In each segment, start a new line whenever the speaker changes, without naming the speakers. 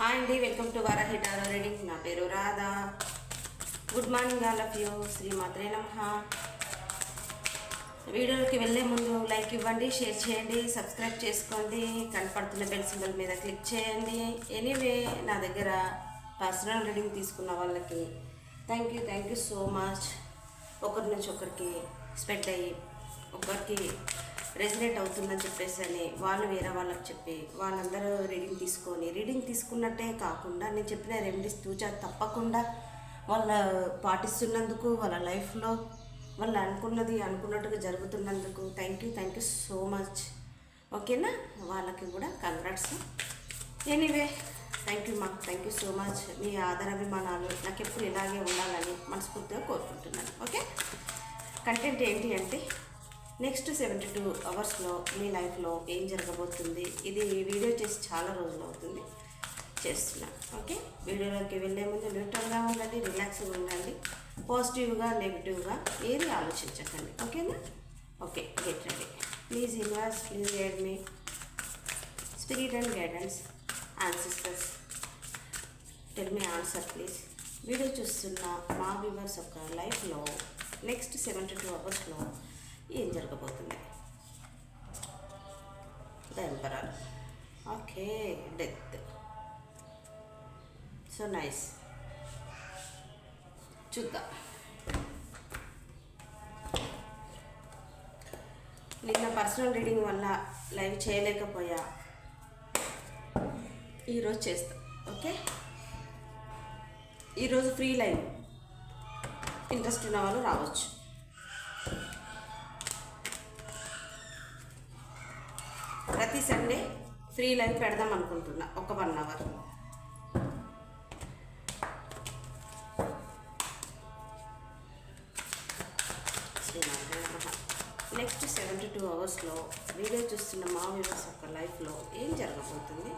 Hi అండి welcome to Varahi tarot reading నా పేరు Radha. Good morning all of you శ్రీమాత్రే నమ. వీడియోకి వెళ్ళే ముందు లైక్ ఇవ్వండి షేర్ చేయండి సబ్స్క్రైబ్ చేసుకోండి కనపడుతున్న బెల్ సింబల్ మీద క్లిక్ చేయండి. ఎనీవే నా దగ్గర పర్సనల్ రీడింగ్ తీసుకున్న వాళ్ళకి thank you thank you so much ఒకరి నుంచి ఒకరికి స్ప్రెడ్ అయ్యి ఒకరికి రెసినేట్ అవుతుందని చెప్పేసి అని వాళ్ళు వేరే వాళ్ళకి చెప్పి వాళ్ళందరూ రీడింగ్ తీసుకొని రీడింగ్ తీసుకున్నట్టే కాకుండా నేను చెప్పిన రెమెడీస్ తూచా తప్పకుండా వాళ్ళ పాటిస్తున్నందుకు వాళ్ళ లైఫ్లో వాళ్ళు అనుకున్నది అనుకున్నట్టుగా జరుగుతున్నందుకు thank you thank you so much ఓకేనా? వాళ్ళకి కూడా కంగ్రాట్స్ ఎనీవే థ్యాంక్ యూ మా థ్యాంక్ యూ సో మచ్ మీ ఆదరాభిమానాలు నాకు ఎప్పుడు ఇలాగే ఉండాలని మనస్ఫూర్తిగా కోరుకుంటున్నాను. ఓకే? కంటెంట్ ఏంటి అంటే నెక్స్ట్ సెవెంటీ టూ అవర్స్లో మీ లైఫ్లో ఏం జరగబోతుంది? ఇది వీడియో చేసి చాలా రోజులు అవుతుంది. చేస్తున్నాను ఓకే? వీడియోలోకి వెళ్ళే ముందు న్యూట్రల్గా ఉండండి రిలాక్స్గా ఉండండి పాజిటివ్గా నెగిటివ్గా ఏది ఆలోచించకండి. ఓకేనా? Okay get ready. Please universe please guide me spirit and guidance ancestors tell me answer please. Video చూస్తున్న మా వ్యూవర్స్ యొక్క లైఫ్లో నెక్స్ట్ సెవెంటీ టూ అవర్స్లో ఏం జరగబోతుంది? The emperor okay death. So nice. చూద్దాం. నిన్న పర్సనల్ రీడింగ్ వల్ల లైవ్ చేయలేకపోయా. ఈరోజు చేస్తా ఓకే? ఈరోజు ఫ్రీ లైవ్. ఇంట్రెస్ట్ ఉన్న వాళ్ళు రావచ్చు. ప్రతి సండే ఫ్రీ లైవ్ పెడదాం అనుకుంటున్నా. ఒక one hour. Next seventy two అవర్స్లో వీడియో చూస్తున్న మా వ్యూవర్స్ యొక్క లైఫ్లో ఏం జరగబోతుంది?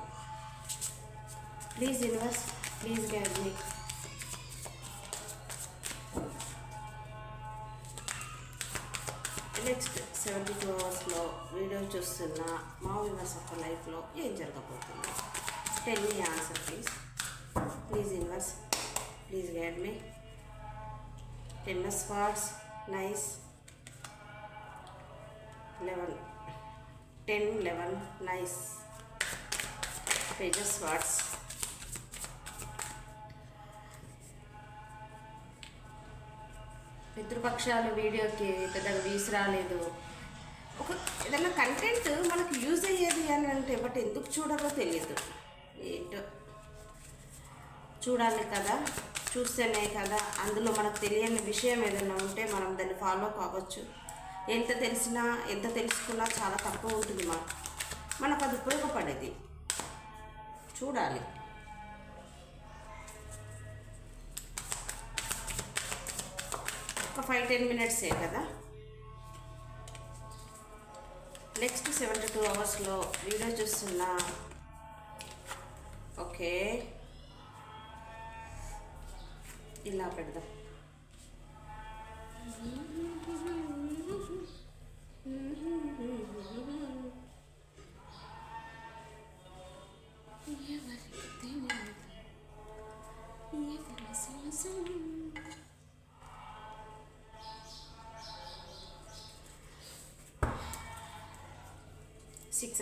Please universe please guide me. Next seventy two అవర్స్లో వీడియో చూస్తున్న మా వ్యూవర్స్ యొక్క లైఫ్లో ఏం జరగబోతుంది? Tell me answer please please universe please guide me tens swords nice eleven ten eleven nice pages swords పితృపక్షాలు వీడియోకి పెద్దగా వీసి రాలేదు. ఒక ఏదైనా కంటెంట్ మనకు యూజ్ అయ్యేది అని అంటే బట్ ఎందుకు చూడాలో తెలియదు. ఏంటో? చూడాలి కదా చూస్తేనే కదా. అందులో మనకు తెలియని విషయం ఏదైనా ఉంటే మనం దాన్ని ఫాలో కావచ్చు. ఎంత తెలిసినా ఎంత తెలుసుకున్నా చాలా తక్కువ ఉంటుంది మాకు. మనకు అది ఉపయోగపడేది. చూడాలి. ఒక ఫైవ్ టెన్ మినిట్సే కదా? నెక్స్ట్ సెవెంటీ టూ అవర్స్లో వీడియో చూస్తున్నా. ఓకే. ఇలా పెడదాం. ఎవరికి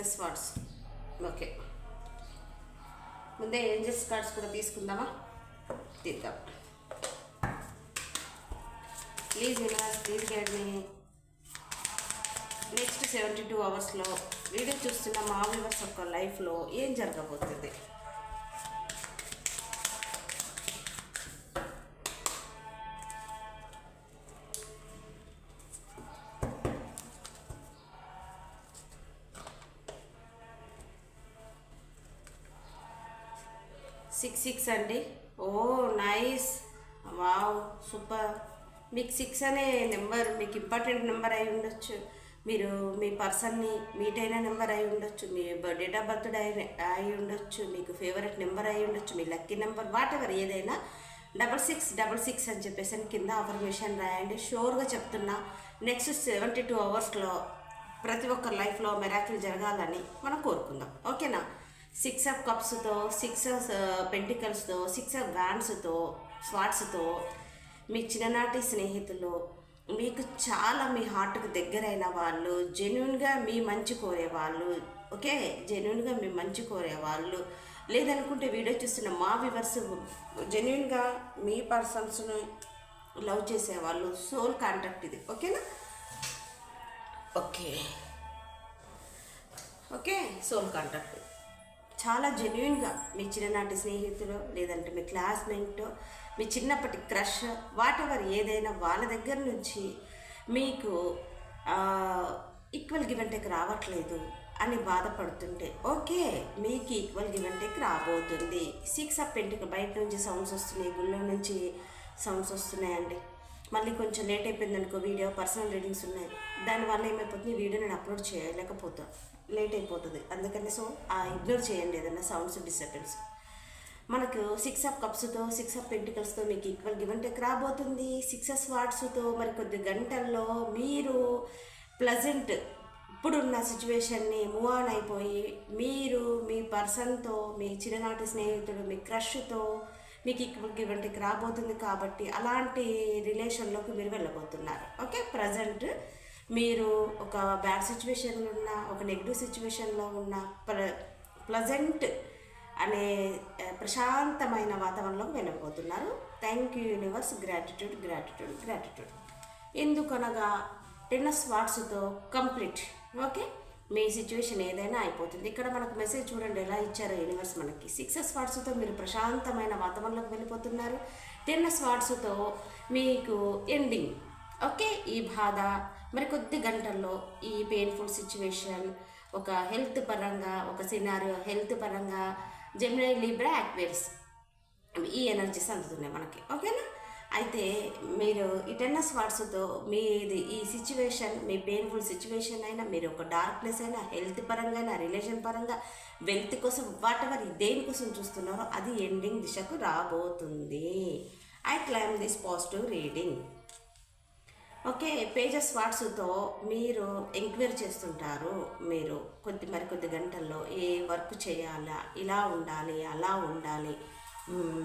సిక్సెస్ వర్డ్స్ ఓకే ముందే ఏంజెస్ కార్డ్స్ కూడా తీసుకుందామా? తీద్దాం. Please universe please guide me next seventy two అవర్స్లో వీడియో చూస్తున్న మా వ్యూవర్స్ యొక్క లైఫ్లో ఏం జరగబోతుంది? సిక్స్ సిక్స్ అండి. Oh nice. Wow super. మీకు సిక్స్ అనే నెంబర్ మీకు ఇంపార్టెంట్ నెంబర్ అయి ఉండొచ్చు. మీరు మీ పర్సన్ని మీట్ అయిన నెంబర్ అయి ఉండొచ్చు. మీ డేట్ ఆఫ్ బర్త్ అయి అయి ఉండొచ్చు. మీకు ఫేవరెట్ నెంబర్ అయి ఉండొచ్చు. మీ లక్కీ నెంబర్ వాట్ ఎవర్ ఏదైనా. డబల్ సిక్స్ డబల్ సిక్స్ అని చెప్పేసి కింద అఫర్మేషన్ రాయండి. షూర్గా చెప్తున్నా నెక్స్ట్ సెవెంటీ టూ అవర్స్లో ప్రతి ఒక్కరి లైఫ్లో మెరాకిల్ జరగాలని మనం కోరుకుందాం. ఓకేనా? సిక్స్ ఆఫ్ కప్స్తో సిక్స్ ఆఫ్ పెంటికల్స్తో సిక్స్ ఆఫ్ వ్యాన్స్తో స్వాట్స్తో మీ చిన్ననాటి స్నేహితులు మీకు చాలా మీ హార్ట్కు దగ్గరైన వాళ్ళు జెన్యున్గా మీ మంచి కోరే వాళ్ళు ఓకే? జెన్యున్గా మీ మంచి కోరే వాళ్ళు. లేదనుకుంటే వీడియో చూస్తున్న మా వివర్స్ జెన్యున్గా మీ పర్సన్స్ను లవ్ చేసేవాళ్ళు సోల్ కాంటాక్ట్ ఇది ఓకేనా? ఓకే. Okay soul contact. చాలా జెన్యున్గా మీ చిన్ననాటి స్నేహితులు లేదంటే మీ క్లాస్మేట్ మీ చిన్నప్పటి క్రష్ వాట్ ఎవర్ ఏదైనా వాళ్ళ దగ్గర నుంచి మీకు ఈక్వల్ గివ్ అండ్ టేక్ రావట్లేదు అని బాధపడుతుంటే ఓకే మీకు ఈక్వల్ గివ్ అండ్ టేక్ రాబోతుంది. సిక్స్ అప్ పెంటిక బయట నుంచి సౌండ్స్ వస్తున్నాయి గుళ్ళో నుంచి సౌండ్స్ వస్తున్నాయండి. మళ్ళీ కొంచెం లేట్ అయిపోయింది అనుకో వీడియో పర్సనల్ రీడింగ్స్ ఉన్నాయి. దానివల్ల ఏమైపోతుంది? వీడియో నేను అప్లోడ్ చేయలేకపోతాను. లేట్ అయిపోతుంది. అందుకని సో ఆ ఇగ్నోర్ చేయండి ఏదైనా సౌండ్స్ డిస్టర్బెన్స్ మనకు సిక్స్ ఆఫ్ కప్స్తో సిక్స్ ఆఫ్ పెంటికల్స్తో మీకు ఈక్వల్ గివెన్ టేక్ రాబోతుంది. సిక్స్ ఆఫ్ స్వాట్స్తో మరి కొద్ది గంటల్లో మీరు ప్లజెంట్ ఇప్పుడున్న సిచ్యువేషన్ని మూవ్ ఆన్ అయిపోయి మీరు మీ పర్సన్తో మీ చిన్ననాటి స్నేహితుడు మీ క్రష్తో మీకు ఈక్వల్ గివెన్ టేక్ రాబోతుంది కాబట్టి అలాంటి రిలేషన్లోకి మీరు వెళ్ళబోతున్నారు. ఓకే ప్రజెంట్ మీరు ఒక బ్యాడ్ సిచ్యువేషన్లో ఉన్న ఒక నెగిటివ్ సిచ్యువేషన్లో ఉన్న ప్ర ప్లజెంట్ అనే ప్రశాంతమైన వాతావరణంలోకి వెళ్ళబోతున్నారు. Thank you universe gratitude gratitude gratitude ఎందుకనగా టెన్ స్వాట్స్తో కంప్లీట్ ఓకే మీ సిచ్యువేషన్ ఏదైనా అయిపోతుంది. ఇక్కడ మనకు మెసేజ్ చూడండి ఎలా ఇచ్చారో యూనివర్స్ మనకి. సిక్స్ స్వాట్స్తో మీరు ప్రశాంతమైన వాతావరణంలోకి వెళ్ళిపోతున్నారు. టెన్ స్వాట్స్తో మీకు ఎండింగ్ ఓకే ఈ బాధ మరి కొద్ది గంటల్లో ఈ పెయిన్ఫుల్ సిచ్యువేషన్ ఒక హెల్త్ పరంగా ఒక సినారియో హెల్త్ పరంగా జెమినై లిబ్రా యాక్వేర్స్ ఈ ఎనర్జీస్ అందుతున్నాయి మనకి. ఓకేనా? అయితే మీరు ఇటర్నస్ టెన్నస్ వాట్స్తో మీది ఈ సిచ్యువేషన్ మీ పెయిన్ఫుల్ సిచ్యువేషన్ అయినా మీరు ఒక డార్క్నెస్ అయినా హెల్త్ పరంగా అయినా రిలేషన్ పరంగా వెల్త్ కోసం వాట్ ఎవర్ దేనికోసం చూస్తున్నారో అది ఎండింగ్ దిశకు రాబోతుంది. I claim this positive reading okay pages వాట్స్తో మీరు ఎంక్వైరీ చేస్తుంటారు. మీరు కొద్ది మరికొద్ది గంటల్లో ఏ వర్క్ చేయాలా ఇలా ఉండాలి అలా ఉండాలి.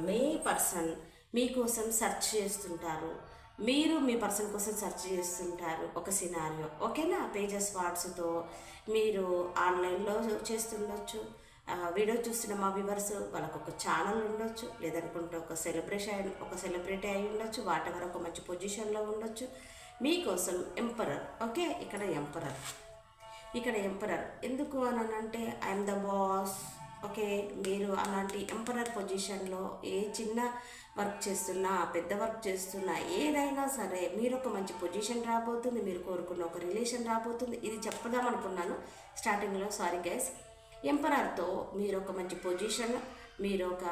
మీ పర్సన్ మీకోసం సెర్చ్ చేస్తుంటారు. మీరు మీ పర్సన్ కోసం సెర్చ్ చేస్తుంటారు ఒక సినారియో. ఓకేనా? పేజెస్ వాట్స్తో మీరు ఆన్లైన్లో చేస్తుండొచ్చు. వీడియో చూస్తున్న మా వ్యూవర్స్ వాళ్ళకు ఒక ఛానల్ ఉండొచ్చు. లేదనుకుంటే ఒక సెలబ్రేషన్ ఒక సెలబ్రిటీ అయి ఉండొచ్చు. వాటి వరకు ఒక మంచి పొజిషన్లో ఉండొచ్చు. మీకోసం ఎంపరర్. ఓకే? ఇక్కడ ఎంపరర్. ఇక్కడ ఎంపరర్. ఎందుకు అని అంటే ఐఎమ్ ద బాస్. ఓకే? మీరు అలాంటి ఎంపరర్ పొజిషన్లో ఏ చిన్న వర్క్ చేస్తున్నా పెద్ద వర్క్ చేస్తున్నా ఏదైనా సరే మీరు ఒక మంచి పొజిషన్ రాబోతుంది మీరు కోరుకున్న ఒక రిలేషన్ రాబోతుంది. ఇది చెప్పదాం అనుకున్నాను స్టార్టింగ్లో. Sorry guys. ఎంపరర్తో మీరు ఒక మంచి పొజిషన్ మీరు ఒక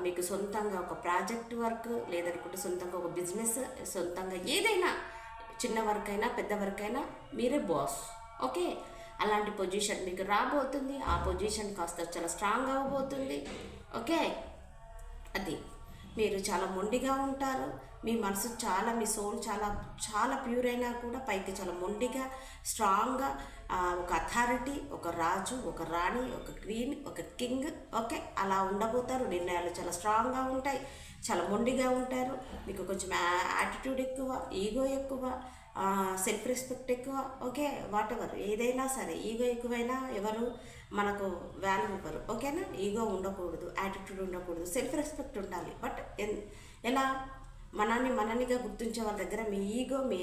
మీకు సొంతంగా ఒక ప్రాజెక్ట్ వర్క్ లేదనుకుంటే సొంతంగా ఒక బిజినెస్ సొంతంగా ఏదైనా చిన్న వర్క్ అయినా పెద్ద వర్క్ అయినా మీరే బాస్ ఓకే అలాంటి పొజిషన్ మీకు రాబోతుంది. ఆ పొజిషన్ కాస్త చాలా స్ట్రాంగ్ అవ్వబోతుంది ఓకే అది. మీరు చాలా మొండిగా ఉంటారు. మీ మనసు చాలా మీ సోల్ చాలా చాలా ప్యూర్ అయినా కూడా పైకి చాలా మొండిగా స్ట్రాంగ్గా ఒక అథారిటీ ఒక రాజు ఒక రాణి ఒక క్వీన్ ఒక కింగ్ ఓకే అలా ఉండబోతారు. నిర్ణయాలు చాలా స్ట్రాంగ్గా ఉంటాయి. చాలా మొండిగా ఉంటారు. మీకు కొంచెం యాటిట్యూడ్ ఎక్కువ ఈగో ఎక్కువ సెల్ఫ్ రెస్పెక్ట్ ఎక్కువ. ఓకే వాట్ ఎవర్ ఏదైనా సరే ఈగో ఎక్కువైనా ఎవరు మనకు వాల్యూ ఇవ్వరు. ఓకేనా ఈగో ఉండకూడదు యాటిట్యూడ్ ఉండకూడదు సెల్ఫ్ రెస్పెక్ట్ ఉండాలి. బట్ ఎన్- ఎలా? మనల్ని మననిగా గుర్తించే వాళ్ళ దగ్గర మీ ఈగో మీ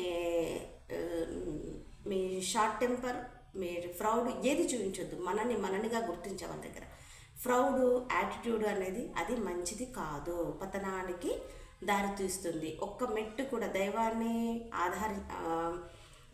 మీ షార్ట్ టెంపర్ మీ ఫ్రౌడ్ ఏది చూపించొద్దు. మనని మననిగా గుర్తించే వాళ్ళ దగ్గర. ఫ్రౌడ్ యాటిట్యూడ్ అనేది అది మంచిది కాదు. పతనానికి దారితీస్తుంది. ఒక్క మెట్టు కూడా దైవాన్ని ఆధారి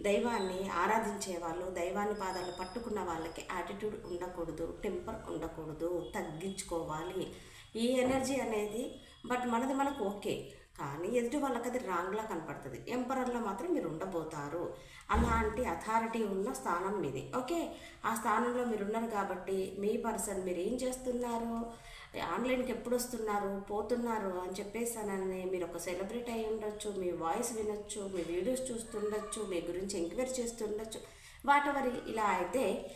దైవాన్ని ఆరాధించే వాళ్ళు దైవాన్ని పాదాలు పట్టుకున్న వాళ్ళకి యాటిట్యూడ్ ఉండకూడదు టెంపర్ ఉండకూడదు తగ్గించుకోవాలి. ఈ ఎనర్జీ అనేది బట్ మనది మనకు ఓకే. కానీ ఎదుటి వాళ్ళకి అది రాంగ్లా కనపడుతుంది. ఎంపరర్లో మాత్రం మీరు ఉండబోతారు. అలాంటి అథారిటీ ఉన్న స్థానం మీది. ఓకే? ఆ స్థానంలో మీరు ఉన్నారు కాబట్టి మీ పర్సన్ మీరు ఏం చేస్తున్నారు? ఆన్లైన్కి ఎప్పుడు వస్తున్నారు పోతున్నారు అని చెప్పేసానని మీరు ఒక సెలబ్రిటీ అయి ఉండొచ్చు మీ వాయిస్ వినొచ్చు మీ వీడియోస్ చూస్తుండొచ్చు మీ గురించి ఎంక్వైరీ చేస్తుండొచ్చు. వాటెవర్ ఇలా అయితే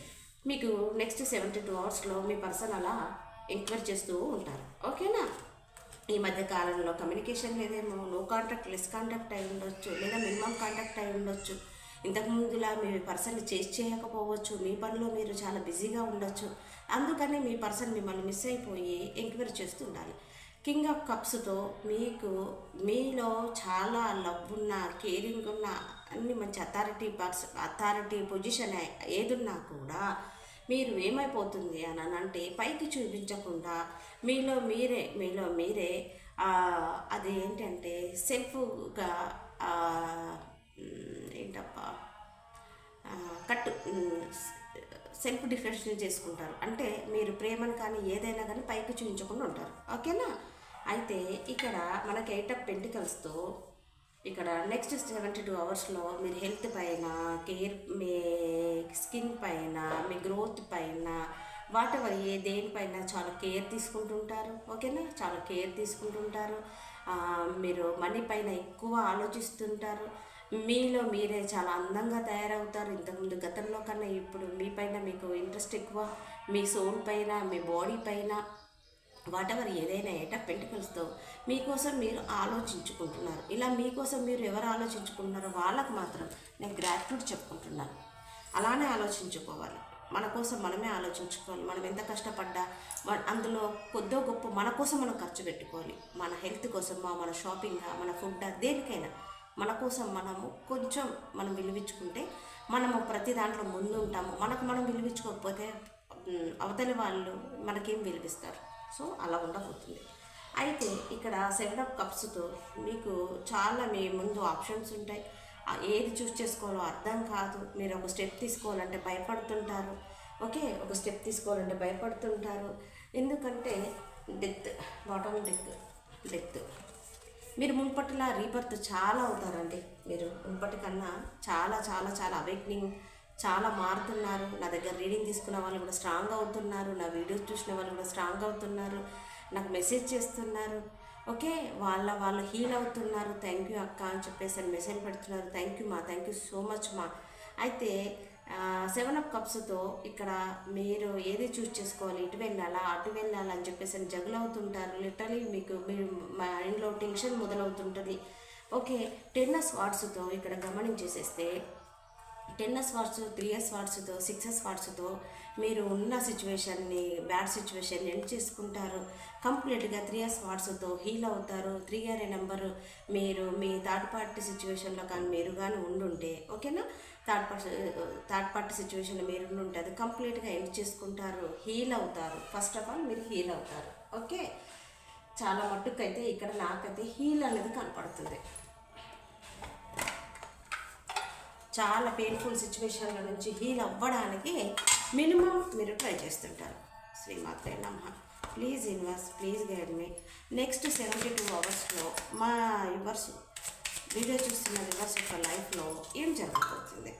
మీకు నెక్స్ట్ సెవెంటీ టూ అవర్స్లో మీ పర్సన్ అలా ఎంక్వైరీ చేస్తూ ఉంటారు. ఓకేనా? ఈ మధ్య కాలంలో కమ్యూనికేషన్ లేదేమో నో కాంటాక్ట్ లెస్ కాంటాక్ట్ అయి ఉండొచ్చు లేదా మినిమం కాంటాక్ట్ అయి ఉండొచ్చు. ఇంతకుముందులా మీ పర్సన్ని చేసి చేయకపోవచ్చు మీ పనిలో మీరు చాలా బిజీగా ఉండొచ్చు. అందుకని మీ పర్సన్ మిమ్మల్ని మిస్ అయిపోయి ఎంక్వైరీ చేస్తూ ఉండాలి. కింగ్ ఆఫ్ కప్స్తో మీకు మీలో చాలా లవ్ ఉన్న కేరింగ్ ఉన్న అన్ని మంచి అథారిటీ పర్స్ అథారిటీ పొజిషన్ ఏదున్నా కూడా మీరు ఏమైపోతుంది అని అంటే పైకి చూపించకుండా మీలో మీరే మీలో మీరే అది ఏంటంటే సెల్ఫ్గా ఏంటప్పా? కట్టు సెల్ఫ్ డిఫెన్షన్ చేసుకుంటారు. అంటే మీరు ప్రేమను కానీ ఏదైనా కానీ పైకి చూపించకుండా ఉంటారు. ఓకేనా? అయితే ఇక్కడ మనకి ఎయిట్ ఆఫ్ పెంటికల్స్తో ఇక్కడ నెక్స్ట్ సెవెంటీ టూ అవర్స్లో మీరు హెల్త్ పైన కేర్ మీ స్కిన్ పైన మీ గ్రోత్ పైన వాటెవర్ ఏ దేనిపైన చాలా కేర్ తీసుకుంటుంటారు ఓకేనా చాలా కేర్ తీసుకుంటుంటారు. మీరు మనీ పైన ఎక్కువ ఆలోచిస్తుంటారు. మీలో మీరే చాలా అందంగా తయారవుతారు. ఇంతకుముందు గతంలో కన్నా ఇప్పుడు మీ పైన మీకు ఇంట్రెస్ట్ ఎక్కువ. మీ సోల్ పైన మీ బాడీ పైన. వాటెవర్ ఏదైనా ఏటా పెంటికల్స్తో మీకోసం మీరు ఆలోచించుకుంటున్నారు. ఇలా మీకోసం మీరు ఎవరు ఆలోచించుకుంటున్నారో వాళ్ళకు మాత్రం నేను గ్రాట్యూడ్ చెప్పుకుంటున్నాను. అలానే ఆలోచించుకోవాలి. మన కోసం మనమే ఆలోచించుకోవాలి. మనం ఎంత కష్టపడ్డా అందులో కొద్దో గొప్ప మన కోసం మనం ఖర్చు పెట్టుకోవాలి. మన హెల్త్ కోసమా మన షాపింగ్ మన ఫుడ్ దేనికైనా మన కోసం మనము కొంచెం మనం విలువించుకుంటే మనము ప్రతి దాంట్లో ముందు ఉంటాము మనకు మనం విలువించుకోకపోతే అవతలి వాళ్ళు మనకేం విలువిస్తారు? సో అలా ఉండబోతుంది. అయితే ఇక్కడ సెవెన్ ఆఫ్ కప్స్తో మీకు చాలా మీ ముందు ఆప్షన్స్ ఉంటాయి. ఏది చూస్ చేసుకోవాలో అర్థం కాదు. మీరు ఒక స్టెప్ తీసుకోవాలంటే భయపడుతుంటారు. ఓకే? ఒక స్టెప్ తీసుకోవాలంటే భయపడుతుంటారు. ఎందుకంటే డెత్ బాటమ్ డెత్ డెత్ మీరు మున్పటిలా రీబర్త్ చాలా అవుతారండి. మీరు మున్పటి కన్నా చాలా చాలా చాలా అవేక్నింగ్ చాలా మారుతున్నారు. నా దగ్గర రీడింగ్ తీసుకున్న వాళ్ళు కూడా స్ట్రాంగ్ అవుతున్నారు. నా వీడియోస్ చూసిన వాళ్ళు కూడా స్ట్రాంగ్ అవుతున్నారు. నాకు మెసేజ్ చేస్తున్నారు. ఓకే వాళ్ళ వాళ్ళు హీల్ అవుతున్నారు. థ్యాంక్ యూ అక్క అని చెప్పేసి అని మెసేజ్ పెడుతున్నారు. థ్యాంక్ యూ మా థ్యాంక్ యూ సో మచ్ మా. అయితే సెవెన్ అప్ కప్స్తో ఇక్కడ మీరు ఏది చూస్ చేసుకోవాలి? ఇటు వెళ్ళాలా? అటు వెళ్ళాలా? అని చెప్పేసి అని జగులు అవుతుంటారు. లిటరలీ మీకు మీరు మైండ్లో టెన్షన్ మొదలవుతుంటుంది. ఓకే టెన్ వాట్స్తో ఇక్కడ గమనించేసేస్తే టెన్ వాట్స్ త్రీ ఎస్ వాట్స్తో సిక్స్ ఎస్ వాట్స్తో మీరు ఉన్న సిచ్యువేషన్ని బ్యాడ్ సిచ్యువేషన్ ఎండ్ చేసుకుంటారు. కంప్లీట్గా త్రీ ఎస్ వాట్స్తో హీల్ అవుతారు. త్రీ అనే నెంబరు మీరు మీ థర్డ్ పార్టీ సిచ్యువేషన్లో కానీ మీరు కానీ ఉండుంటే ఓకేనా third party third party situation మీరు ఉండుంటే అది కంప్లీట్గా ఎండ్ చేసుకుంటారు. హీల్ అవుతారు. ఫస్ట్ ఆఫ్ ఆల్ మీరు హీల్ అవుతారు. ఓకే చాలా మట్టుకైతే ఇక్కడ నాకైతే హీల్ అనేది కనపడుతుంది. చాలా పెయిన్ఫుల్ సిచ్యువేషన్ల నుంచి హీల్ అవ్వడానికి మినిమం మీరు ట్రై చేస్తుంటారు. శ్రీమాత్రే నమ. Please invest please guide me next seventy two అవర్స్లో మా యువర్స్ వీడియో చూస్తున్న యువర్స్ యొక్క లైఫ్లో ఏం జరగబోతుంది?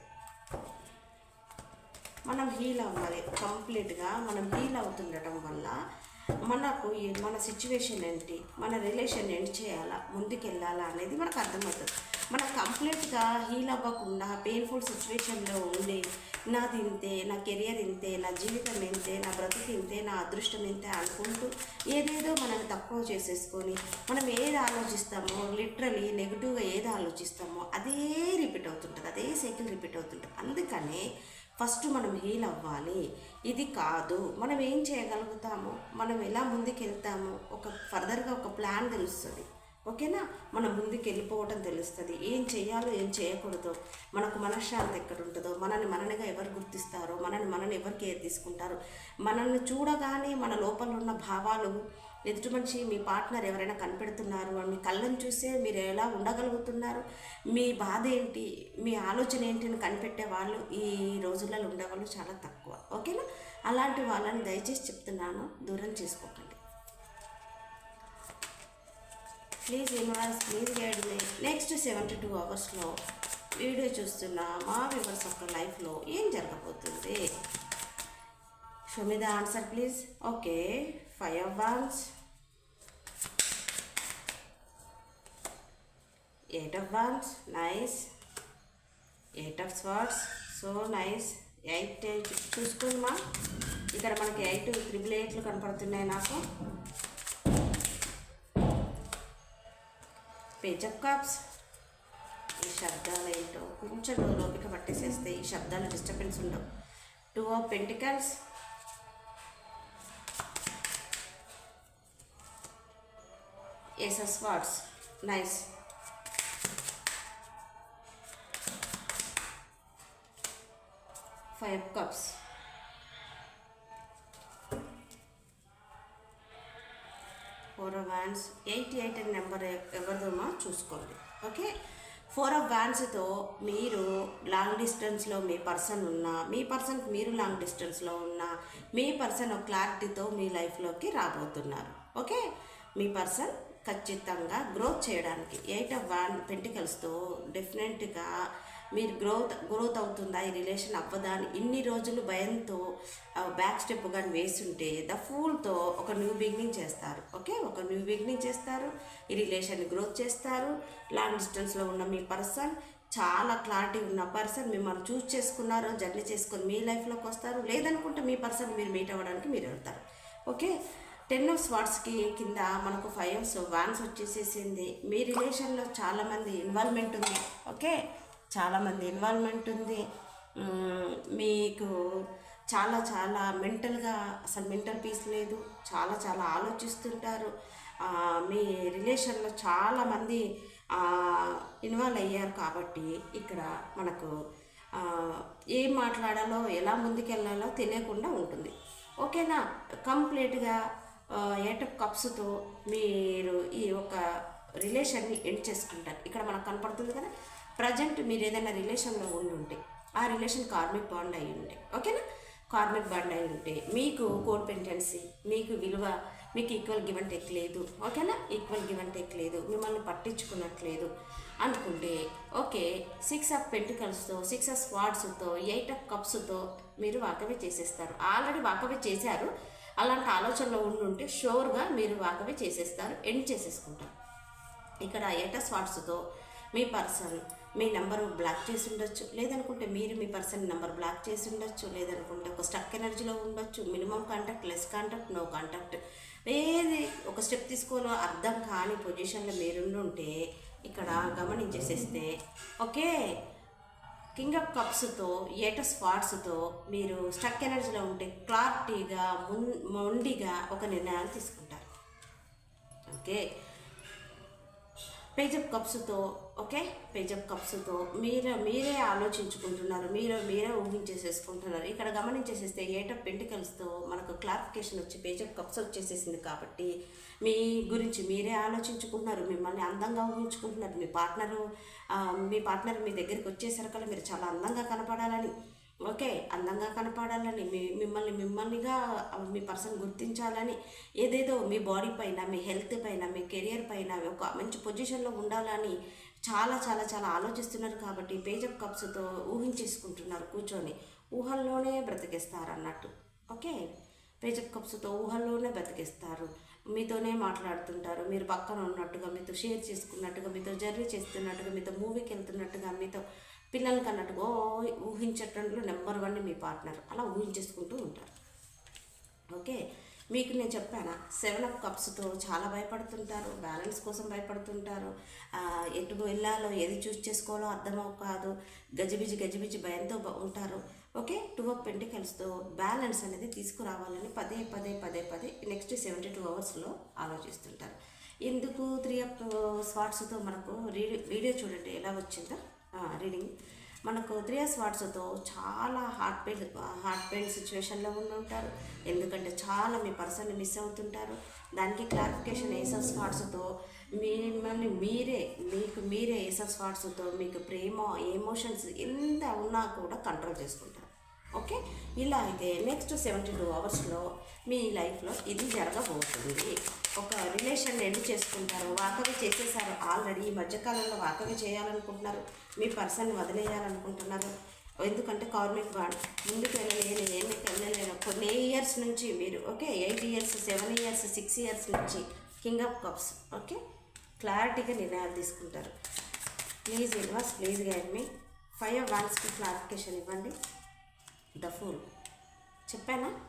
మనం హీల్ అవ్వాలి కంప్లీట్గా మనం హీల్ అవుతుండటం వల్ల మనకు ఈ- మన సిచ్యువేషన్ ఏంటి మన రిలేషన్ ఎండ్ చేయాలా ముందుకెళ్ళాలా అనేది మనకు అర్థమవుతుంది. మనం కంప్లీట్గా హీల్ అవ్వకుండా పెయిన్ఫుల్ సిచ్యువేషన్లో ఉండి నాది ఇంతే నా కెరియర్ ఇంతే నా జీవితం ఇంతే నా బ్రతుకు ఇంతే నా అదృష్టం ఇంతే అనుకుంటూ ఏదేదో మనం తక్కువ చేసేసుకొని మనం ఏది ఆలోచిస్తామో లిటరలీ నెగిటివ్గా ఏది ఆలోచిస్తామో అదే రిపీట్ అవుతుంటుంది అదే సైకిల్ రిపీట్ అవుతుంటుంది. అందుకనే ఫస్ట్ మనం హీల్ అవ్వాలి. ఇది కాదు. మనం ఏం చేయగలుగుతాము? మనం ఎలా ముందుకెళ్తాము? ఒక ఫర్దర్గా ఒక ప్లాన్ తెలుస్తుంది. ఓకేనా? మనం ముందుకు వెళ్ళిపోవటం తెలుస్తుంది. ఏం చేయాలో ఏం చేయకూడదు మనకు మనశ్శాంతి ఎక్కడ ఉంటుందో మనల్ని మననిగా ఎవరు గుర్తిస్తారో మనల్ని మనల్ని ఎవరు కేర్ తీసుకుంటారు మనల్ని చూడగానే మన లోపల ఉన్న భావాలు ఎదుటి మనిషి మీ పార్ట్నర్ ఎవరైనా కనిపెడుతున్నారు అని మీ కళ్ళని చూసే మీరు ఎలా ఉండగలుగుతున్నారు? మీ బాధ ఏంటి? మీ ఆలోచన ఏంటి అని కనిపెట్టే వాళ్ళు ఈ రోజులలో ఉండేవాళ్ళు చాలా తక్కువ. ఓకేనా? అలాంటి వాళ్ళని దయచేసి చెప్తున్నాను. దూరం చేసుకోండి please universe please guide me. Next seventy two అవర్స్లో వీడియో చూస్తున్న మా వ్యూవర్స్ యొక్క లైఫ్లో ఏం జరగబోతుంది? Show me the answer please okay five of wands eight of wands nice eight of swords so nice eight eight చూసుకుందామా ఇక్కడ మనకి ఎయిట్ త్రిబుల్ ఎయిట్లు కనపడుతున్నాయి నాకు. పేజ్ ఆఫ్ కప్స్ ఈ శబ్దాలు ఏంటో కొంచెం లోపిక పట్టేసేస్తే ఈ శబ్దాలు డిస్టర్బెన్స్ ఉండవు. Two of pentacles SS wands nice five cups wands eighty eight అనే నెంబర్ ఎవరిదోమో చూసుకోండి. ఓకే ఫోర్ ఆఫ్ వ్యాన్స్తో మీరు లాంగ్ డిస్టెన్స్లో మీ పర్సన్ ఉన్నా మీ పర్సన్కి మీరు లాంగ్ డిస్టెన్స్లో ఉన్నా మీ పర్సన్ క్లారిటీతో మీ లైఫ్లోకి రాబోతున్నారు. ఓకే మీ పర్సన్ ఖచ్చితంగా గ్రోత్ చేయడానికి ఎయిట్ ఆఫ్ వ్యాన్ పెంటికల్స్తో డెఫినెట్గా మీరు గ్రోత్ గ్రోత్ అవుతుందా? ఈ రిలేషన్ అవ్వదా అని ఇన్ని రోజులు భయంతో బ్యాక్ స్టెప్ కానీ వేస్తుంటే ద ఫూల్తో ఒక న్యూ బిగినింగ్ చేస్తారు. ఓకే? ఒక న్యూ బిగినింగ్ చేస్తారు. ఈ రిలేషన్ గ్రోత్ చేస్తారు. లాంగ్ డిస్టెన్స్లో ఉన్న మీ పర్సన్ చాలా క్లారిటీ ఉన్న పర్సన్ మిమ్మల్ని చూస్ చేసుకున్నారు జర్నీ చేసుకొని మీ లైఫ్లోకి వస్తారు. లేదనుకుంటే మీ పర్సన్ మీరు మీట్ అవ్వడానికి మీరు వెళ్తారు. ఓకే? టెన్ ఆఫ్ స్వాట్స్కి కింద మనకు ఫైవ్ ఆఫ్ వాన్స్ వచ్చేసేసింది. మీ రిలేషన్లో చాలామంది ఇన్వాల్వ్మెంట్ ఉంది. ఓకే? చాలామంది ఇన్వాల్వ్మెంట్ ఉంది. మీకు చాలా చాలా మెంటల్గా అసలు మెంటల్ పీస్ లేదు. చాలా చాలా ఆలోచిస్తుంటారు. మీ రిలేషన్లో చాలామంది ఇన్వాల్వ్ అయ్యారు కాబట్టి ఇక్కడ మనకు ఏం మాట్లాడాలో ఎలా ముందుకెళ్ళాలో తెలియకుండా ఉంటుంది. ఓకేనా? కంప్లీట్గా ఎయిట్ ఆఫ్ కప్స్తో మీరు ఈ ఒక రిలేషన్ని ఎండ్ చేసుకుంటారు. ఇక్కడ మనకు కనపడుతుంది కదా? ప్రజెంట్ మీరు ఏదైనా రిలేషన్లో ఉండి ఉంటే ఆ రిలేషన్ కార్మిక్ బాండ్ అయి ఉంటే ఓకేనా? కార్మిక్ బాండ్ అయి ఉంటే మీకు కోడ్ పెంటెన్సీ మీకు విలువ మీకు ఈక్వల్ గివ్ అండ్ టేక్ లేదు ఓకేనా? ఈక్వల్ గివ్ అండ్ టేక్ లేదు మిమ్మల్ని పట్టించుకున్నట్లేదు అనుకుంటే ఓకే సిక్స్ ఆఫ్ పెంటికల్స్తో సిక్స్ ఆఫ్ స్వాడ్స్తో ఎయిట్ ఆఫ్ కప్స్తో మీరు వాకవే చేసేస్తారు. ఆల్రెడీ వాకవే చేశారు. అలాంటి ఆలోచనలో ఉండి ఉంటే షోర్గా మీరు వాకవే చేసేస్తారు ఎండ్ చేసేసుకుంటారు. ఇక్కడ ఎయిట్ స్వాట్స్తో మీ పర్సన్ మీ నెంబర్ బ్లాక్ చేసి ఉండొచ్చు. లేదనుకుంటే మీరు మీ పర్సన్ నెంబర్ బ్లాక్ చేసి ఉండొచ్చు. లేదనుకుంటే ఒక స్టక్ ఎనర్జీలో ఉండొచ్చు. Minimum contact less contact no contact. ఏది ఒక స్టెప్ తీసుకోవాలో అర్థం కాని పొజిషన్లో మీరుండి ఉంటే ఇక్కడ గమనించేసేస్తే ఓకే కింగ్ ఆఫ్ కప్స్తో ఏట స్పాట్స్తో మీరు స్టక్ ఎనర్జీలో ఉంటే క్లారిటీగా మున్ మొండిగా ఒక నిర్ణయాలు తీసుకుంటారు. ఓకే. పేజ్ ఆఫ్ కప్స్తో ఓకే? పేజ్ ఆఫ్ కప్స్తో మీరు మీరే ఆలోచించుకుంటున్నారు. మీరు మీరే ఊహించేసేసుకుంటున్నారు. ఇక్కడ గమనించేసేస్తే ఏట పెంటికల్స్తో మనకు క్లారిఫికేషన్ వచ్చి పేజ్ ఆఫ్ కప్స్ వచ్చేసేసింది కాబట్టి మీ గురించి మీరే ఆలోచించుకుంటున్నారు. మిమ్మల్ని అందంగా ఊహించుకుంటున్నారు. మీ పార్ట్నరు మీ పార్ట్నర్ మీ దగ్గరికి వచ్చేసరికల్లా మీరు చాలా అందంగా కనపడాలని. ఓకే? అందంగా కనపడాలని. మీ మిమ్మల్ని మిమ్మల్నిగా మీ పర్సన్ గుర్తించాలని. ఏదేదో మీ బాడీ పైన మీ హెల్త్ పైన మీ కెరియర్ పైన ఒక మంచి పొజిషన్లో ఉండాలని చాలా చాలా చాలా ఆలోచిస్తున్నారు కాబట్టి పేజ్ ఆఫ్ కప్స్తో ఊహించేసుకుంటున్నారు కూర్చొని. ఊహల్లోనే బ్రతికేస్తారు అన్నట్టు ఓకే? పేజ్ ఆఫ్ కప్స్తో ఊహల్లోనే బ్రతికేస్తారు. మీతోనే మాట్లాడుతుంటారు. మీరు పక్కన ఉన్నట్టుగా మీతో షేర్ చేసుకున్నట్టుగా మీతో జర్నీ చేస్తున్నట్టుగా మీతో మూవీకి వెళ్తున్నట్టుగా మీతో పిల్లలకి అన్నట్టుగా ఊహించటంలో నెంబర్ వన్ మీ పార్ట్నర్. అలా ఊహించేసుకుంటూ ఉంటారు. ఓకే? మీకు నేను చెప్పానా? సెవెన్ ఆఫ్ కప్స్తో చాలా భయపడుతుంటారు బ్యాలెన్స్ కోసం భయపడుతుంటారు. ఎటు వెళ్ళాలో ఏది చూస్ చేసుకోవాలో అర్థం కాదు. గజిబిజి గజిబిజి భయంతో ఉంటారు. ఓకే? టూ ఆఫ్ పెంటికల్స్తో బ్యాలెన్స్ అనేది తీసుకురావాలని పదే పదే పదే పదే నెక్స్ట్ సెవెంటీ టూ అవర్స్లో ఆలోచిస్తుంటారు. ఎందుకు త్రీ ఆఫ్ స్వాట్స్తో మనకు రీడి వీడియో చూడండి ఎలా వచ్చిందో. రీడింగ్ మనకు త్రీ ఇయర్స్ వాట్స్తో చాలా హార్ట్ పెయిన్ హార్ట్ పెయిన్ సిచ్యువేషన్లో ఉండి ఉంటారు. ఎందుకంటే చాలా మీ పర్సన్ని మిస్ అవుతుంటారు. దానికి క్లారిఫికేషన్ ఏసఫ్ వాట్స్తో మిమ్మల్ని మీరే మీకు మీరే ఏసఫ్ వాట్స్తో మీకు ప్రేమ ఎమోషన్స్ ఎంత ఉన్నా కూడా కంట్రోల్ చేసుకుంటారు. ఓకే? ఇలా అయితే నెక్స్ట్ సెవెంటీ టూ అవర్స్లో మీ లైఫ్లో ఇది జరగబోతుంది. ఒక రిలేషన్ ఎండ్ చేసుకుంటారు. వాకవి చేసేసారు. ఆల్రెడీ ఈ మధ్యకాలంలో వాకవి చేయాలనుకుంటున్నారు. మీ పర్సన్ వదిలేయాలనుకుంటున్నారు. ఎందుకంటే కార్మిక్ బాండ్ ముందుకు వెళ్ళలేను ఏమి వెళ్ళలేను కొన్ని ఇయర్స్ నుంచి మీరు okay eight years seven years six years నుంచి కింగ్ ఆఫ్ కప్స్ ఓకే క్లారిటీగా నిర్ణయాలు తీసుకుంటారు. Please universe please guide me five వాన్స్కి clarification ఇవ్వండి. ద ఫుల్ చెప్పానా?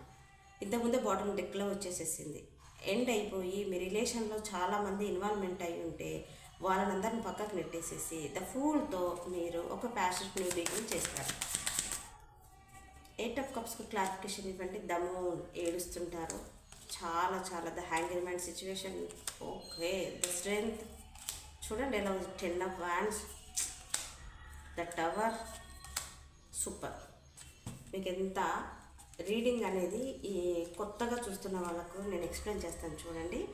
ఇంతకుముందే బాటమ్ డెక్లో వచ్చేసేసింది. ఎండ్ అయిపోయి మీ రిలేషన్లో చాలామంది ఇన్వాల్వ్మెంట్ అయి ఉంటే వాళ్ళనందరిని పక్కకు నెట్టేసేసి ద ఫూల్తో మీరు ఒక ప్యాషన్ న్యూ బిగిన్ చేస్తారు. ఎయిట్ ఆఫ్ కప్స్కి క్లారిఫికేషన్ ఇవ్వండి. దమ్ము ఏడుస్తుంటారు. చాలా చాలా the hanger man situation. Okay the strength. చూడండి ఎలా ఉంది. Ten of wands the tower. Super. మీకు ఎంత రీడింగ్ అనేది ఈ కొత్తగా చూస్తున్న వాళ్ళకు నేను ఎక్స్ప్లెయిన్ చేస్తాను చూడండి.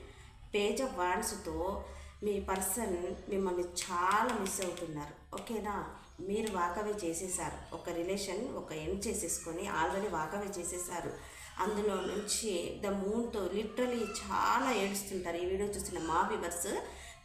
పేజ్ ఆఫ్ వాండ్స్తో మీ పర్సన్ మిమ్మల్ని చాలా మిస్ అవుతున్నారు. ఓకేనా? మీరు వాకవే చేసేసారు. ఒక రిలేషన్ ఒక ఎండ్ చేసేసుకొని ఆల్రెడీ వాకవే చేసేసారు. అందులో నుంచి ద మూన్తో లిటరలీ చాలా ఏడుస్తుంటారు. ఈ వీడియో చూసిన మా వివర్స్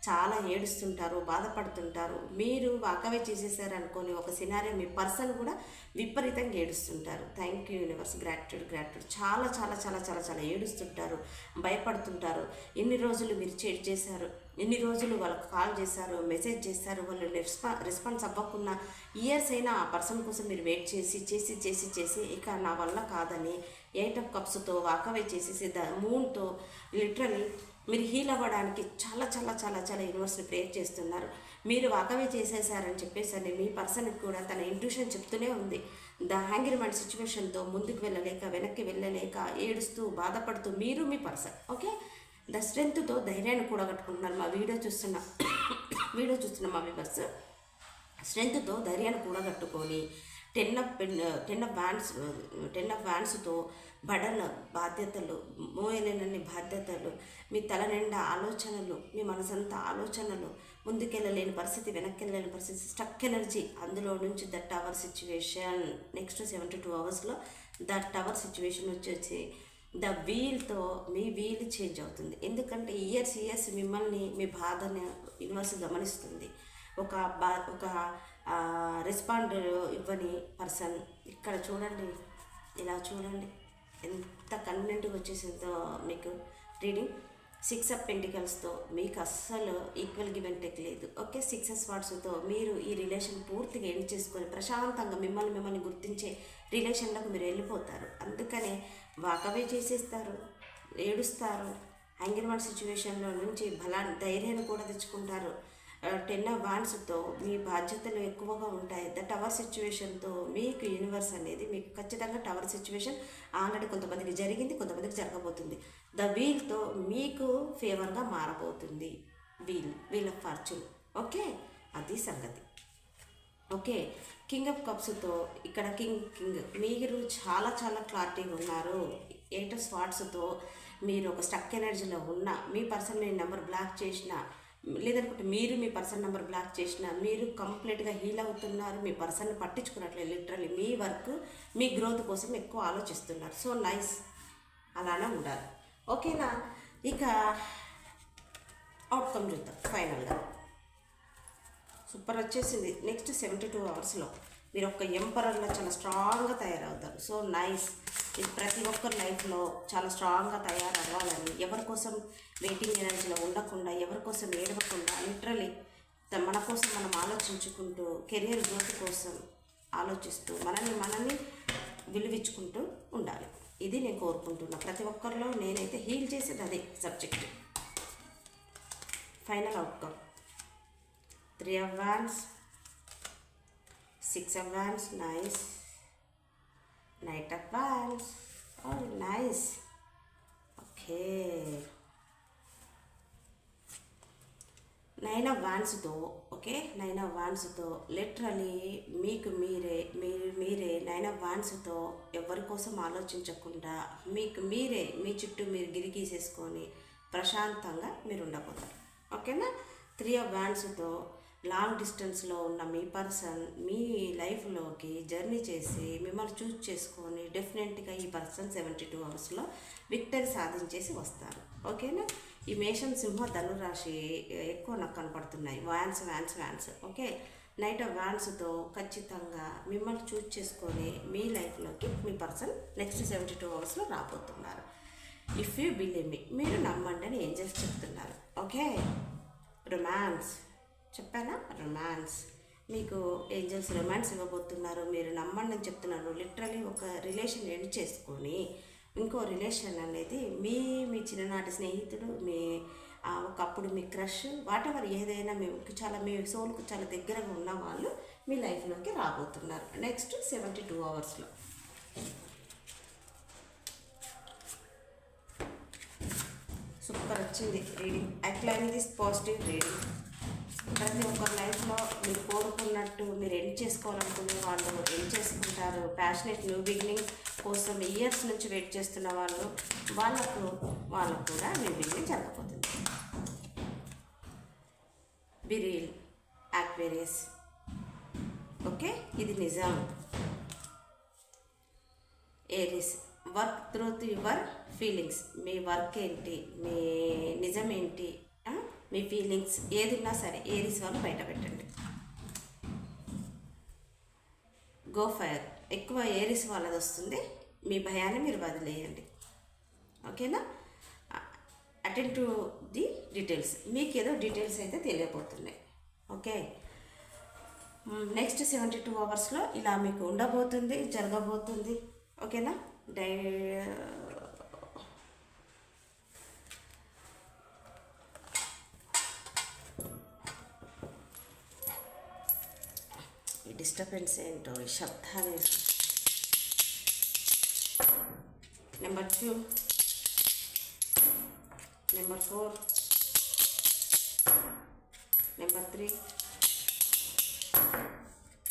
చాలా ఏడుస్తుంటారు బాధపడుతుంటారు. మీరు వాకవే చేసేసారనుకొని ఒక సినారియో మీ పర్సన్ కూడా విపరీతంగా ఏడుస్తుంటారు. Thank you universe gratitude gratitude చాలా చాలా చాలా చాలా చాలా ఏడుస్తుంటారు భయపడుతుంటారు. ఎన్ని రోజులు మీరు చేట్ చేశారు ఎన్ని రోజులు వాళ్ళకు కాల్ చేశారు మెసేజ్ చేశారు వాళ్ళు రెస్పా రెస్పాన్స్ అవ్వకుండా ఇయర్స్ అయినా ఆ పర్సన్ కోసం మీరు వెయిట్ చేసి చేసి చేసి చేసి ఇక నా వల్ల కాదని ఎయిట్ ఆఫ్ కప్స్తో వాకవే చేసేసి ద మూన్తో లిటరలీ మీరు హీల్ అవ్వడానికి చాలా చాలా చాలా చాలా యూనివర్స్ని ప్రేర్ చేస్తున్నారు. మీరు వాకవే చేసేసారని చెప్పేసి అని మీ పర్సన్కి కూడా తన ఇంట్యూషన్ చెప్తూనే ఉంది. ద హ్యాంగిరిమెంట్ సిచ్యువేషన్తో ముందుకు వెళ్ళలేక వెనక్కి వెళ్ళలేక ఏడుస్తూ బాధపడుతూ మీరు మీ పర్సన్ ఓకే? ద స్ట్రెంగ్త్తో ధైర్యాన్ని కూడా కట్టుకుంటున్నారు మా వీడియో చూస్తున్న వీడియో చూస్తున్న మా వివర్స్ స్ట్రెంగ్త్తో ధైర్యాన్ని కూడగట్టుకొని ten of ten of wands ten of వ్యాన్స్తో బడల బాధ్యతలు మోయలేనన్ని బాధ్యతలు మీ తల నిండా ఆలోచనలు మీ మనసంతా ఆలోచనలు ముందుకెళ్ళలేని పరిస్థితి వెనక్కి వెళ్ళలేని పరిస్థితి స్టక్ ఎనర్జీ అందులో నుంచి the tower situation next seventy two అవర్స్లో ద టవర్ సిచ్యువేషన్ వచ్చేసి ద వీల్తో మీ వీల్ చేంజ్ అవుతుంది. ఎందుకంటే ఇయర్స్ ఇయర్స్ మిమ్మల్ని మీ బాధని యూనివర్స్ గమనిస్తుంది. ఒక బా ఒక రెస్పాండ్ ఇవ్వని పర్సన్ ఇక్కడ చూడండి ఇలా చూడండి. ఎంత కన్వీనెంట్గా వచ్చేసిందో మీకు రీడింగ్ సిక్స్ ఆఫ్ పెంటికల్స్తో మీకు అస్సలు ఈక్వల్ గివెన్ టెక్ లేదు. ఓకే సిక్సెస్ వాట్స్తో మీరు ఈ రిలేషన్ పూర్తిగా ఎండ్ చేసుకొని ప్రశాంతంగా మిమ్మల్ని మిమ్మల్ని గుర్తించే రిలేషన్లోకి మీరు వెళ్ళిపోతారు. అందుకనే వాకవే చేసేస్తారు ఏడుస్తారు. యాంగిల్మెంట్ సిచ్యువేషన్లో నుంచి బలా ధైర్యాన్ని కూడా తెచ్చుకుంటారు. టెన్ ఆఫ్ వాన్స్తో మీ బాధ్యతలు ఎక్కువగా ఉంటాయి. ద టవర్ సిచ్యువేషన్తో మీకు యూనివర్స్ అనేది మీకు ఖచ్చితంగా టవర్ సిచ్యువేషన్ ఆల్రెడీ కొంతమందికి జరిగింది కొంతమందికి జరగబోతుంది. ద వీల్తో మీకు ఫేవర్గా మారబోతుంది wheel wheel of fortune. Okay? అది సంగతి. ఓకే? కింగ్ ఆఫ్ కప్స్తో ఇక్కడ కింగ్ కింగ్ మీరు చాలా చాలా క్లారిటీగా ఉన్నారు. ఎయిట్ ఆఫ్ మీరు ఒక స్టక్ ఎనర్జీలో ఉన్న మీ పర్సన్ మీ నెంబర్ బ్లాక్ చేసిన లేదనుకుంటే మీరు మీ పర్సన్ నెంబర్ బ్లాక్ చేసిన మీరు కంప్లీట్గా హీల్ అవుతున్నారు మీ పర్సన్ పట్టించుకున్నట్లే లిటరలీ మీ వర్క్ మీ గ్రోత్ కోసం ఎక్కువ ఆలోచిస్తున్నారు. So nice. అలానే ఉండాలి. ఓకేనా? ఇక అవుట్కమ్ చూద్దాం ఫైనల్గా. సూపర్ వచ్చేసింది. నెక్స్ట్ సెవెంటీ టూ అవర్స్లో. మీరు ఒక ఎంపరర్లో చాలా స్ట్రాంగ్గా తయారవుతారు. So nice. ఇది ప్రతి ఒక్కరి లైఫ్లో చాలా స్ట్రాంగ్గా తయారవ్వాలని ఎవరి కోసం వెయిటింగ్ ఎనర్జీలో ఉండకుండా ఎవరి కోసం ఏడవకుండా లిటరలీ మన కోసం మనం ఆలోచించుకుంటూ కెరియర్ గ్రోత్ కోసం ఆలోచిస్తూ మనల్ని మనల్ని విలువించుకుంటూ ఉండాలి. ఇది నేను కోరుకుంటున్నా. ప్రతి ఒక్కరిలో నేనైతే హీల్ చేసేది అదే subject. Final outcome. Three of six of wands nice. Knight of wands oh nice. Okay. Nine of వాన్స్తో okay nine of వాన్స్తో లిటరలీ మీకు మీరే మీరు మీరే నైన్ ఆఫ్ వాన్స్తో ఎవరి కోసం ఆలోచించకుండా మీకు మీరే మీ చుట్టూ మీరు గిరిగీసేసుకొని ప్రశాంతంగా మీరు ఉండబోతారు ఓకేనా త్రీ ఆఫ్ వాన్స్తో లాంగ్ డిస్టెన్స్లో ఉన్న మీ పర్సన్ మీ లైఫ్లోకి జర్నీ చేసి మిమ్మల్ని చూస్ చేసుకొని డెఫినెట్గా ఈ పర్సన్ సెవెంటీ టూ అవర్స్లో విక్టరీ సాధించేసి వస్తారు. ఓకేనా ఈ మేషం సింహ ధనురాశి ఎక్కువ నాకు కనపడుతున్నాయి. Wands wands wands okay knight of వ్యాన్స్తో ఖచ్చితంగా మిమ్మల్ని చూస్ చేసుకొని మీ లైఫ్లోకి మీ పర్సన్ నెక్స్ట్ సెవెంటీ టూ అవర్స్లో రాబోతున్నారు. ఇఫ్ యూ బిలీవ్ మీ మీరు నమ్మండి అని ఏంజల్స్ చెప్తున్నారు. ఓకే రొమాన్స్ చెప్పానా? రొమాన్స్ మీకు ఏంజల్స్ రొమాన్స్ ఇవ్వబోతున్నారు. మీరు నమ్మండి అని చెప్తున్నారు. లిటరలీ ఒక రిలేషన్ ఎండ్ చేసుకొని ఇంకో రిలేషన్ అనేది మీ మీ చిన్ననాటి స్నేహితుడు మీ ఒకప్పుడు మీ క్రష్ వాటెవర్ ఏదైనా మీకు చాలా మీ సోల్కు చాలా దగ్గరగా ఉన్న వాళ్ళు మీ లైఫ్లోకి రాబోతున్నారు. నెక్స్ట్ సెవెంటీ టూ అవర్స్లో సూపర్ వచ్చింది reading acclaim this positive reading ప్రతి ఒక్కరి లైఫ్లో మీరు కోరుకున్నట్టు మీరు ఎండ్ చేసుకోవాలనుకునే వాళ్ళు ఎండ్ చేసుకుంటారు. ప్యాషనెట్ న్యూ బిగినింగ్ కోసం ఇయర్స్ నుంచి వెయిట్ చేస్తున్న వాళ్ళు వాళ్ళకు వాళ్ళకు కూడా న్యూ బిగినింగ్ జరగబోతుంది. బిరీల్ యాక్వేరియస్ ఓకే ఇది నిజం. Aries work through your feelings me work ఏంటి? మీ నిజం ఏంటి? మీ ఫీలింగ్స్ ఏదిన్నా సరే ఏరిస్ వాళ్ళు బయట పెట్టండి. గో ఫైర్ ఎక్కువ ఏరిస్ వాళ్ళది వస్తుంది మీ భయాన్ని మీరు వదిలేయండి. ఓకేనా? అటెండ్ టు ది డీటెయిల్స్ మీకు ఏదో డీటెయిల్స్ అయితే తెలియబోతున్నాయి. ఓకే? నెక్స్ట్ సెవెంటీ టూ అవర్స్లో ఇలా మీకు ఉండబోతుంది జరగబోతుంది. ఓకేనా? డై డిస్టర్బెన్స్ ఏంటో ఈ శబ్దాలు number two number four number three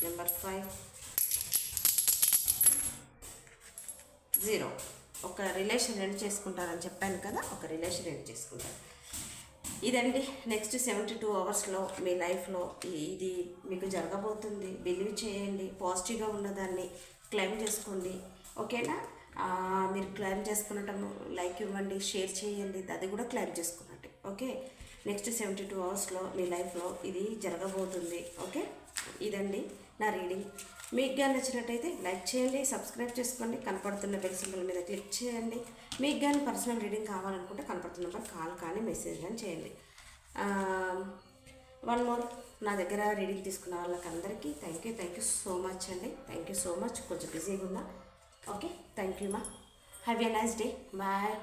number five zero ఒక రిలేషన్ ఎండ్ చేసుకుంటారని చెప్పాను కదా ఒక రిలేషన్ ఎండ్ చేసుకుంటారు. ఇదండి నెక్స్ట్ సెవెంటీ టూ అవర్స్లో మీ లైఫ్లో ఇది మీకు జరగబోతుంది. బిలీవ్ చేయండి. పాజిటివ్గా ఉన్నదాన్ని క్లైమ్ చేసుకోండి. ఓకేనా మీరు క్లైమ్ చేసుకున్నటము లైక్ ఇవ్వండి షేర్ చేయండి. అది కూడా క్లైమ్ చేసుకున్నట్టు. ఓకే నెక్స్ట్ సెవెంటీ టూ అవర్స్లో మీ లైఫ్లో ఇది జరగబోతుంది. ఓకే ఇదండి నా రీడింగ్ మీకు కానీ నచ్చినట్టయితే లైక్ చేయండి సబ్స్క్రైబ్ చేసుకోండి కనపడుతున్న బెల్ సింబల్ మీద క్లిక్ చేయండి. మీకు కానీ పర్సనల్ రీడింగ్ కావాలనుకుంటే కనపడుతున్న నెంబర్ కాల్ కానీ మెసేజ్ కానీ చేయండి. వన్ మోర్ నా దగ్గర రీడింగ్ తీసుకున్న వాళ్ళకి అందరికీ thank you thank you so much అండి. థ్యాంక్ యూ సో మచ్ కొంచెం బిజీగా ఉన్నా. ఓకే థ్యాంక్ యూ మా have a nice day bye